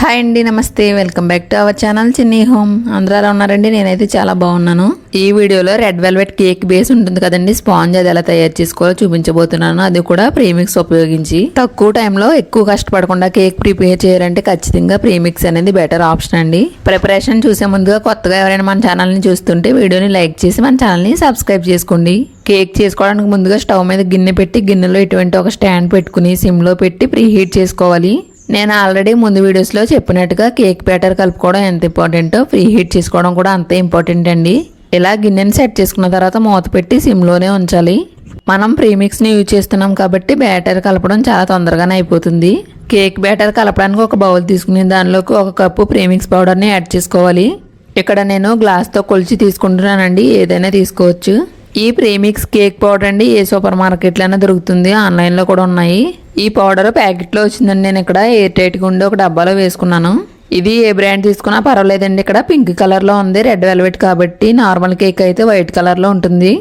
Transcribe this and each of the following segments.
Hi అండి నమస్తే. Welcome back to our channel Chinni home అందరూ ఉన్నారండి? నేనైతే చాలా బాగున్నాను. ఈ వీడియోలో రెడ్ వెల్వెట్ కేక్ బేస్ ఉంటుంది కదండి. స్పాంజ్ అది ఎలా తయారు చేసుకోవాలో చూపించబోతున్నాను. అది కూడా ప్రీమిక్స్ ఉపయోగించి. తక్కువ టైంలో ఎక్కువ కష్టపడకుండా కేక్ ప్రిపేర్ చేయాలంటే ఖచ్చితంగా ప్రీమిక్స్ అనేది బెటర్ ఆప్షన్ అండి. ప్రిపరేషన్ చూసే ముందుగా కొత్తగా ఎవరైనా మన ఛానల్ని చూస్తుంటే వీడియోని లైక్ చేసి మన ఛానల్ని సబ్స్క్రైబ్ చేసుకోండి. కేక్ చేసుకోవడానికి ముందుగా స్టవ్ మీద గిన్నె పెట్టి గిన్నెలో ఇటువంటి ఒక స్టాండ్ పెట్టుకుని సిమ్లో పెట్టి ప్రీహీట్ చేసుకోవాలి. నేను ఆల్రెడీ ముందు వీడియోస్లో చెప్పినట్టుగా కేక్ బ్యాటర్ కలుపుకోవడం ఎంత ఇంపార్టెంటో ఫ్రీ హీట్ చేసుకోవడం కూడా అంతే ఇంపార్టెంట్ అండి. ఇలా గిన్నెని సెట్ చేసుకున్న తర్వాత మూత పెట్టి సిమ్లోనే ఉంచాలి. మనం ప్రీమిక్స్ని యూజ్ చేస్తున్నాం కాబట్టి బ్యాటర్ కలపడం చాలా తొందరగానే అయిపోతుంది. కేక్ బ్యాటర్ కలపడానికి ఒక బౌల్ తీసుకుని దానిలోకి ఒక కప్పు ప్రీమిక్స్ పౌడర్ని యాడ్ చేసుకోవాలి. ఇక్కడ నేను గ్లాస్తో కొలిచి తీసుకుంటున్నానండి ఏదైనా తీసుకోవచ్చు. ఈ ప్రీమిక్స్ కేక్ పౌడర్ అండి ఏ సూపర్ మార్కెట్లోనే దొరుకుతుంది ఆన్లైన్లో కూడా ఉన్నాయి. ఈ పౌడర్ ప్యాకెట్లో వచ్చిందండి. నేను ఇక్కడ ఎయిర్ టైట్గా ఉండి ఒక డబ్బాలో వేసుకున్నాను. ఇది ఏ బ్రాండ్ తీసుకున్నా పర్వాలేదండి. ఇక్కడ పింక్ కలర్లో ఉంది. రెడ్ వెల్వెట్ కాబట్టి నార్మల్ కేక్ అయితే వైట్ కలర్లో ఉంటుంది.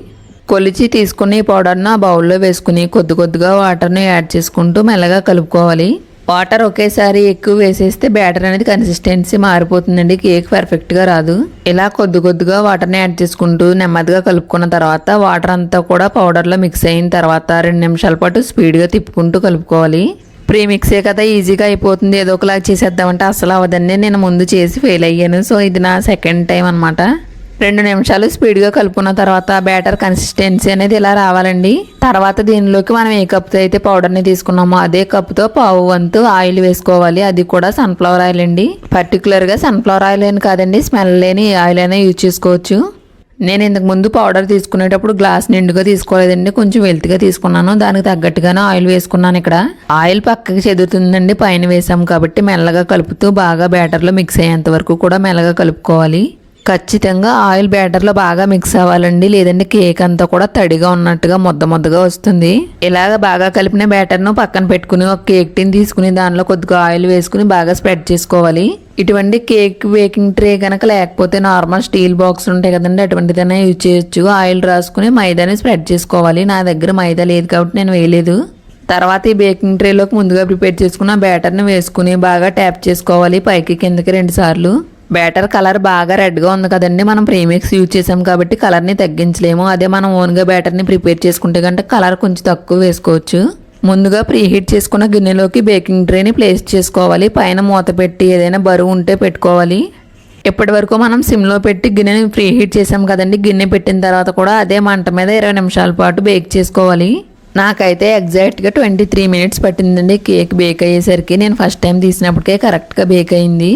కొలిచి తీసుకుని ఈ పౌడర్ను ఆ బౌల్లో వేసుకుని కొద్ది కొద్దిగా వాటర్ని యాడ్ చేసుకుంటూ మెల్లగా కలుపుకోవాలి. వాటర్ ఒకేసారి ఎక్కువ వేసేస్తే బ్యాటర్ అనేది కన్సిస్టెన్సీ మారిపోతుందండి. కేక్ పర్ఫెక్ట్గా రాదు. ఇలా కొద్ది కొద్దిగా వాటర్ని యాడ్ చేసుకుంటూ నెమ్మదిగా కలుపుకున్న తర్వాత వాటర్ అంతా కూడా పౌడర్లో మిక్స్ అయిన తర్వాత రెండు నిమిషాల పాటు స్పీడ్గా తిప్పుకుంటూ కలుపుకోవాలి. ప్రీ మిక్సే కదా ఈజీగా అయిపోతుంది. ఏదో ఒకలాగా చేసేద్దామంటే అసలు అవ్వదండి. నేను ముందు చేసి ఫెయిల్ అయ్యాను. సో ఇది నా సెకండ్ టైం అనమాట రెండు నిమిషాలు స్పీడ్గా కలుపుకున్న తర్వాత బ్యాటర్ కన్సిస్టెన్సీ అనేది ఇలా రావాలండి. తర్వాత దీనిలోకి మనం ఏ కప్తో అయితే పౌడర్ని తీసుకున్నామో అదే కప్తో పావు వంతు ఆయిల్ వేసుకోవాలి. అది కూడా సన్ఫ్లవర్ ఆయిల్ అండి. పర్టికులర్గా సన్ఫ్లవర్ ఆయిల్ అని కాదండి స్మెల్ లేని ఆయిల్ అయినా యూజ్ చేసుకోవచ్చు. నేను ఇంతకు ముందు పౌడర్ తీసుకునేటప్పుడు గ్లాస్ నిండుగా తీసుకోలేదండి కొంచెం వెల్తిగా తీసుకున్నాను. దానికి తగ్గట్టుగానే ఆయిల్ వేసుకున్నాను ఇక్కడ. ఆయిల్ పక్కకి చెదురుతుందండి పైన వేసాం కాబట్టి మెల్లగా కలుపుతూ బాగా బ్యాటర్లో మిక్స్ అయ్యేంత వరకు కూడా మెల్లగా కలుపుకోవాలి. ఖచ్చితంగా ఆయిల్ బ్యాటర్లో బాగా మిక్స్ అవ్వాలండి. లేదంటే కేక్ అంతా కూడా తడిగా ఉన్నట్టుగా ముద్ద ముద్దగా వస్తుంది. ఇలాగ బాగా కలిపిన బ్యాటర్ను పక్కన పెట్టుకుని ఒక కేక్ టిన్ తీసుకుని దానిలో కొద్దిగా ఆయిల్ వేసుకుని బాగా స్ప్రెడ్ చేసుకోవాలి. ఇటువంటి కేక్ బేకింగ్ ట్రే కనుక లేకపోతే నార్మల్ స్టీల్ బాక్స్ ఉంటాయి కదండి అటువంటిదైనా యూజ్ చేయొచ్చు. ఆయిల్ రాసుకుని మైదాని స్ప్రెడ్ చేసుకోవాలి. నా దగ్గర మైదా లేదు కాబట్టి నేను వేయలేదు. తర్వాత ఈ బేకింగ్ ట్రేలోకి ముందుగా ప్రిపేర్ చేసుకున్న బ్యాటర్ని వేసుకుని బాగా ట్యాప్ చేసుకోవాలి. పైకి కిందకి రెండు సార్లు. బ్యాటర్ కలర్ బాగా రెడ్గా ఉంది కదండి. మనం ప్రీమిక్స్ యూజ్ చేసాం కాబట్టి కలర్ని తగ్గించలేము. అదే మనం ఓన్గా బ్యాటర్ని ప్రిపేర్ చేసుకుంటే కంటే కలర్ కొంచెం తక్కువ వేసుకోవచ్చు. ముందుగా ప్రీ హీట్ చేసుకున్న గిన్నెలోకి బేకింగ్ ట్రేని ప్లేస్ చేసుకోవాలి. పైన మూత పెట్టి ఏదైనా బరువు ఉంటే పెట్టుకోవాలి. ఇప్పటి వరకు మనం సిమ్లో పెట్టి గిన్నెని ప్రీ హీట్ చేసాం కదండి. గిన్నె పెట్టిన తర్వాత కూడా అదే మంట మీద ఇరవై నిమిషాల పాటు బేక్ చేసుకోవాలి. నాకైతే ఎగ్జాక్ట్గా ట్వంటీ త్రీ మినిట్స్ పట్టిందండి. కేక్ బేక్ అయ్యేసరికి. నేను ఫస్ట్ టైం తీసినప్పటికే కరెక్ట్గా బేక్ అయింది.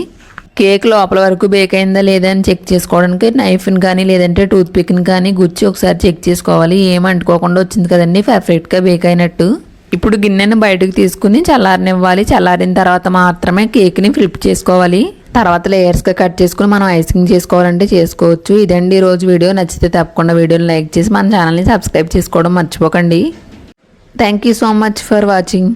కేక్ లోపల వరకు బేక్ అయిందా లేదా అని చెక్ చేసుకోవడానికి నైఫ్ని కానీ లేదంటే టూత్ పిక్ని కానీ గుచ్చి ఒకసారి చెక్ చేసుకోవాలి. ఏం అంటుకోకుండా వచ్చింది కదండి పర్ఫెక్ట్గా బేక్ అయినట్టు. ఇప్పుడు గిన్నెను బయటకు తీసుకుని చల్లారనివ్వాలి. చల్లారిన తర్వాత మాత్రమే కేక్ని ఫ్లిప్ చేసుకోవాలి. తర్వాత లేయర్స్గా కట్ చేసుకుని మనం ఐసింగ్ చేసుకోవాలంటే చేసుకోవచ్చు. ఇదండి ఈరోజు రోజు వీడియో. నచ్చితే తప్పకుండా వీడియోని లైక్ చేసి మన ఛానల్ని సబ్స్క్రైబ్ చేసుకోవడం మర్చిపోకండి. Thank you so much for watching